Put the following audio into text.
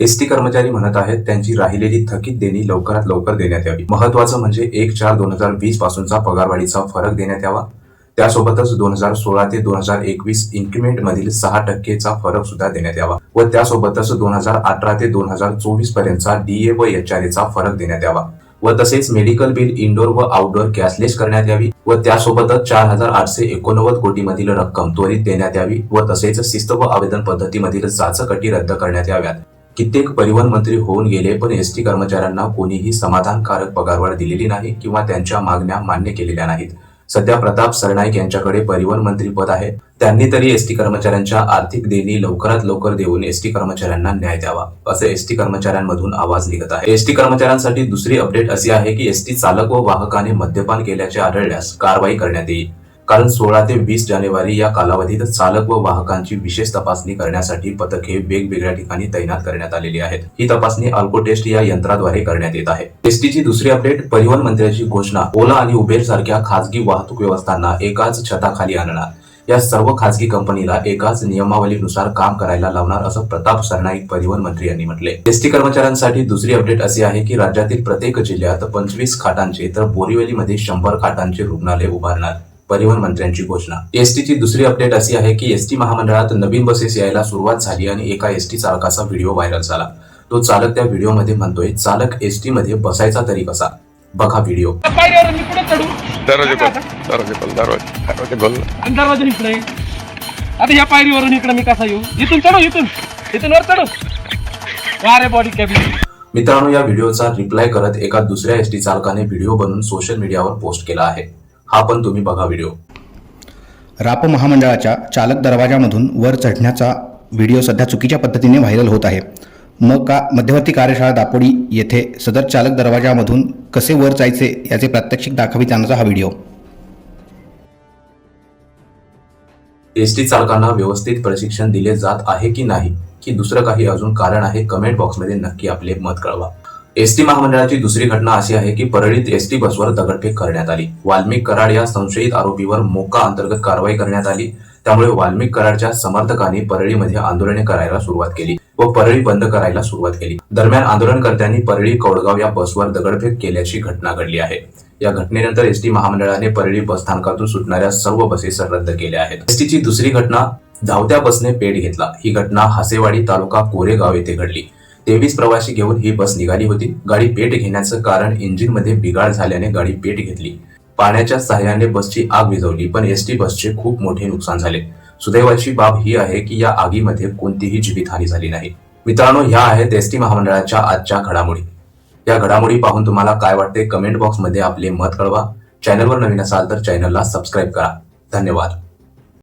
ST कर्मचारी म्हणत आहेत त्यांची राहिलेली थकीत देणी लवकरात लवकर देण्यात यावी. महत्वाचं म्हणजे एक चार दोन हजार वीस पासूनचा पगारवाढीचा फरक देण्यात यावा. त्यासोबतच दोन हजार सोळा ते दोन हजार एकवीस इन्क्रिमेंट मधील सहा टक्केचा फरक सुद्धा देण्यात यावा. व त्यासोबतच दोन हजार अठरा ते दोन हजार चोवीस पर्यंतचा डीए व एच आर एचा फरक देण्यात यावा. व तसेच मेडिकल बिल इंडोर व आउटडोर कॅशलेस करण्यात यावी. व त्यासोबतच चार हजार आठशे एकोणनव्वद कोटी मधील रक्कम त्वरित देण्यात यावी. व तसेच शिस्त व आवेदन पद्धतीमधील जाचकटी रद्द करण्यात याव्यात. कित्येक परिवहन मंत्री होऊन गेले पण एसटी कर्मचाऱ्यांना कोणीही समाधानकारक पगारवाढ दिलेली नाही किंवा त्यांच्या मागण्या मान्य केलेल्या नाहीत. सध्या प्रताप सरनाईक यांच्याकडे परिवहन मंत्री पद आहे. त्यांनी तरी एसटी कर्मचाऱ्यांच्या आर्थिक देणी लवकरात लवकर देऊन एसटी कर्मचाऱ्यांना न्याय द्यावा असं एसटी कर्मचाऱ्यांमधून आवाज निघत आहे. एसटी कर्मचाऱ्यांसाठी दुसरी अपडेट अशी आहे की एसटी चालक व वाहकाने मद्यपान केल्याचे आढळल्यास कारवाई करण्यात येईल. कारण सोळा ते वीस जानेवारी या कालावधीत चालक व वाहकांची विशेष तपासणी करण्यासाठी पथके वेगवेगळ्या ठिकाणी तैनात करण्यात आलेली आहेत. ही तपासणी अल्को टेस्ट या यंत्राद्वारे करण्यात येत आहे. एसटीची दुसरी अपडेट परिवहन मंत्र्याची घोषणा ओला आणि उबेर सारख्या खासगी वाहतूक व्यवस्थांना एकाच छताखाली आणणार. या सर्व खासगी कंपनीला एकाच नियमावलीनुसार काम करायला लावणार असं प्रताप सरनाईक परिवहन मंत्री यांनी म्हटले. एसटी कर्मचाऱ्यांसाठी दुसरी अपडेट अशी आहे की राज्यातील प्रत्येक जिल्ह्यात पंचवीस खाटांचे तर बोरिवलीमध्ये शंभर खाटांचे रुग्णालय उभारणार. परिवहन मंत्र्यांची घोषणा. एसटीची दुसरी अपडेट अशी आहे की एसटी महामंडळात नवीन बसेस यायला सुरुवात झाली आणि एका एसटी चालकाचा व्हिडिओ व्हायरल झाला. तो चालक त्या व्हिडिओमध्ये म्हणतोय चालक एसटी मध्ये बसायचा तरी कसा? बघा व्हिडिओ. आता ह्या पायरीवरून इकडे मी कसा येऊ? इथून चढू इथून. इथून वर चढू. वा रे बॉडी कॅबिन मित्रांनो या व्हिडिओचा रिप्लाय करत एका दुसऱ्या एसटी चालकाने व्हिडिओ बनवून सोशल मीडियावर पोस्ट केला आहे. हा पण तुम्ही बघा व्हिडिओ राप महामंडळाच्या चालक दरवाजामधून वर चढण्याचा व्हिडिओ सध्या चुकीच्या पद्धतीने व्हायरल होत आहे. मग का मध्यवर्ती कार्यशाळा दापोडी येथे सदर चालक दरवाजामधून कसे वर जायचे याचे प्रात्यक्षिक दाखवित आणण्याचा हा व्हिडिओ एसटी चालकांना व्यवस्थित प्रशिक्षण दिले जात आहे की नाही की दुसरं काही अजून कारण आहे कमेंट बॉक्समध्ये नक्की आपले मत कळवा. एसटी महामंडळाची दुसरी घटना अशी आहे की परळीत एसटी बसवर दगडफेक करण्यात आली. वाल्मिक कराड या संशयित आरोपीवर मोका अंतर्गत कारवाई करण्यात आली. त्यामुळे वाल्मिक कराडच्या समर्थकांनी परळीमध्ये आंदोलने करायला सुरुवात केली व परळी बंद करायला सुरुवात केली. दरम्यान आंदोलनकर्त्यांनी परळी कौडगाव या बसवर दगडफेक केल्याची घटना घडली आहे. या घटनेनंतर एसटी महामंडळाने परळी बसस्थानकातून सुटणाऱ्या सर्व बसेस रद्द केल्या आहेत. एसटीची दुसरी घटना धावत्या बसने पेट घेतला. ही घटना हासेवाडी तालुका कोरेगाव येथे घडली. तेवीस प्रवासी घेऊन ही बस निघाली होती. गाडी पेट घेण्याचं कारण इंजिनमध्ये बिघाड झाल्याने गाडी पेट घेतली. पाण्याच्या सहाय्याने बसची आग विझवली पण एस टी बसचे खूप मोठे नुकसान झाले. सुदैवाची बाब ही आहे की या आगीमध्ये कोणतीही जीवितहानी झाली नाही. मित्रांनो ह्या आहेत एस टी महामंडळाच्या आजच्या घडामोडी. या घडामोडी पाहून तुम्हाला काय वाटते? कमेंट बॉक्समध्ये आपले मत कळवा. चॅनलवर नवीन असाल तर चॅनलला सबस्क्राईब करा. धन्यवाद.